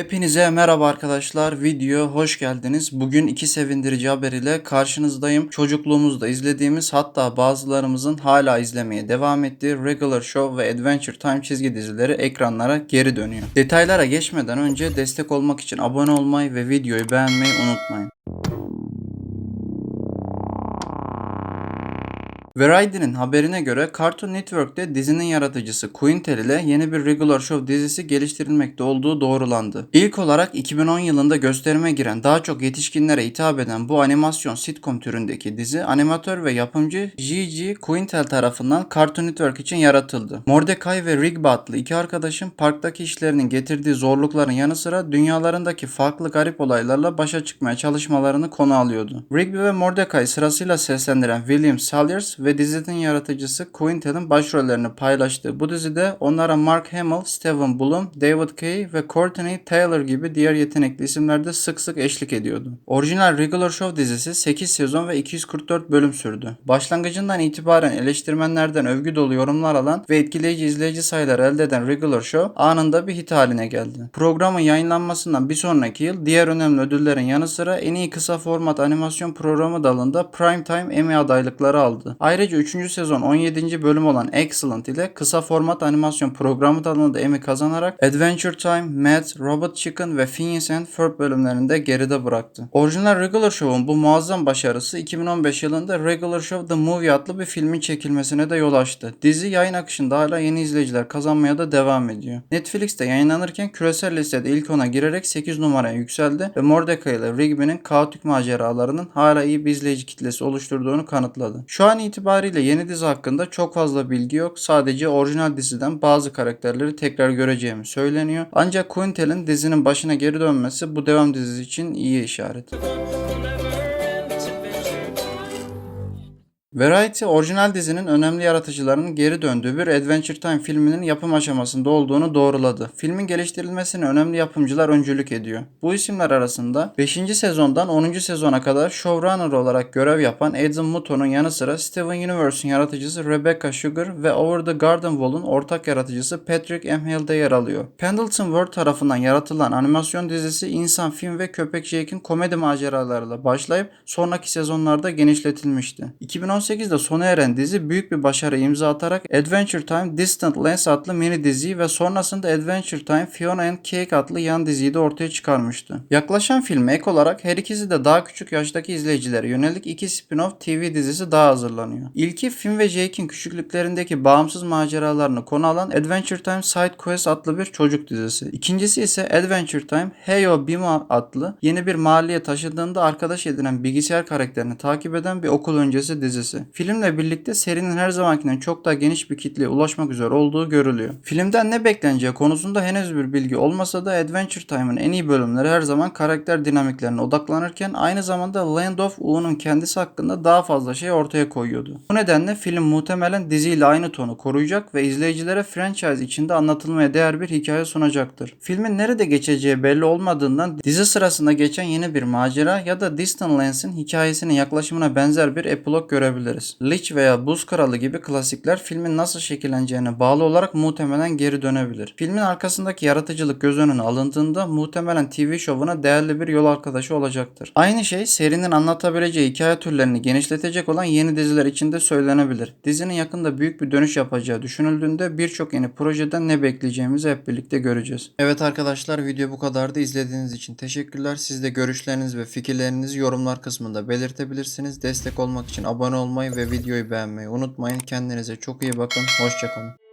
Hepinize merhaba arkadaşlar. Video hoş geldiniz. Bugün iki sevindirici haber ile karşınızdayım. Çocukluğumuzda izlediğimiz hatta bazılarımızın hala izlemeye devam ettiği Regular Show ve Adventure Time çizgi dizileri ekranlara geri dönüyor. Detaylara geçmeden önce destek olmak için abone olmayı ve videoyu beğenmeyi unutmayın. Variety'nin haberine göre Cartoon Network'te dizinin yaratıcısı Quintel ile yeni bir Regular Show dizisi geliştirilmekte olduğu doğrulandı. İlk olarak 2010 yılında gösterime giren daha çok yetişkinlere hitap eden bu animasyon sitcom türündeki dizi animatör ve yapımcı Gigi Quintel tarafından Cartoon Network için yaratıldı. Mordecai ve Rigby adlı iki arkadaşın parktaki işlerinin getirdiği zorlukların yanı sıra dünyalarındaki farklı garip olaylarla başa çıkmaya çalışmalarını konu alıyordu. Rigby ve Mordecai sırasıyla seslendiren William Salyers ve dizinin yaratıcısı Quintel'in başrollerini paylaştığı bu dizide onlara Mark Hamill, Steven Blum, David Kay ve Courtney Taylor gibi diğer yetenekli isimler de sık sık eşlik ediyordu. Orijinal Regular Show dizisi 8 sezon ve 244 bölüm sürdü. Başlangıcından itibaren eleştirmenlerden övgü dolu yorumlar alan ve etkileyici izleyici sayıları elde eden Regular Show anında bir hit haline geldi. Programın yayınlanmasından bir sonraki yıl diğer önemli ödüllerin yanı sıra en iyi kısa format animasyon programı dalında Primetime Emmy adaylıkları aldı. Ayrıca 3. sezon 17. bölüm olan Excellent ile kısa format animasyon programı dalında Emmy kazanarak Adventure Time, Mad, Robot Chicken ve Phineas and Ferb bölümlerinde geride bıraktı. Orijinal Regular Show'un bu muazzam başarısı 2015 yılında Regular Show The Movie adlı bir filmin çekilmesine de yol açtı. Dizi yayın akışında hala yeni izleyiciler kazanmaya da devam ediyor. Netflix'te yayınlanırken küresel listede ilk ona girerek 8 numaraya yükseldi ve Mordecai ile Rigby'nin kaotik maceralarının hala iyi bir izleyici kitlesi oluşturduğunu kanıtladı. Şu an itibariyle yeni dizi hakkında çok fazla bilgi yok. Sadece orijinal diziden bazı karakterleri tekrar göreceğimi söyleniyor. Ancak Quintel'in dizinin başına geri dönmesi bu devam dizisi için iyi işaret. Variety orijinal dizinin önemli yaratıcılarının geri döndüğü bir Adventure Time filminin yapım aşamasında olduğunu doğruladı. Filmin geliştirilmesine önemli yapımcılar öncülük ediyor. Bu isimler arasında 5. sezondan 10. sezona kadar showrunner olarak görev yapan Adam Muto'nun yanı sıra Steven Universe'ın yaratıcısı Rebecca Sugar ve Over the Garden Wall'un ortak yaratıcısı Patrick M. Hill de yer alıyor. Pendleton World tarafından yaratılan animasyon dizisi insan, film ve köpek Jake'in komedi maceralarıyla başlayıp sonraki sezonlarda genişletilmişti. 2018'de sona eren dizi büyük bir başarı imza atarak Adventure Time Distant Lands adlı mini diziyi ve sonrasında Adventure Time Fiona and Cake adlı yan diziyi de ortaya çıkarmıştı. Yaklaşan filme ek olarak her ikisi de daha küçük yaştaki izleyicilere yönelik iki spin-off TV dizisi daha hazırlanıyor. İlki Finn ve Jake'in küçüklüklerindeki bağımsız maceralarını konu alan Adventure Time Side Quest adlı bir çocuk dizisi. İkincisi ise Adventure Time Heyo Bima adlı yeni bir mahalleye taşındığında arkadaş edinen bilgisayar karakterini takip eden bir okul öncesi dizisi. Filmle birlikte serinin her zamankinden çok daha geniş bir kitleye ulaşmak üzere olduğu görülüyor. Filmden ne bekleneceği konusunda henüz bir bilgi olmasa da Adventure Time'ın en iyi bölümleri her zaman karakter dinamiklerine odaklanırken aynı zamanda Land of U'nun kendisi hakkında daha fazla şey ortaya koyuyordu. Bu nedenle film muhtemelen diziyle aynı tonu koruyacak ve izleyicilere franchise içinde anlatılmaya değer bir hikaye sunacaktır. Filmin nerede geçeceği belli olmadığından dizi sırasında geçen yeni bir macera ya da Distant Lands'in hikayesinin yaklaşımına benzer bir epilog görebiliriz. Lich veya Buz Kralı gibi klasikler filmin nasıl şekilleneceğine bağlı olarak muhtemelen geri dönebilir. Filmin arkasındaki yaratıcılık göz önüne alındığında muhtemelen TV şovuna değerli bir yol arkadaşı olacaktır. Aynı şey serinin anlatabileceği hikaye türlerini genişletecek olan yeni diziler için de söylenebilir. Dizinin yakında büyük bir dönüş yapacağı düşünüldüğünde birçok yeni projeden ne bekleyeceğimizi hep birlikte göreceğiz. Evet arkadaşlar video bu kadardı. İzlediğiniz için teşekkürler. Siz de görüşleriniz ve fikirlerinizi yorumlar kısmında belirtebilirsiniz. Destek olmak için abone olmayı ve videoyu beğenmeyi unutmayın. Kendinize çok iyi bakın. Hoşçakalın.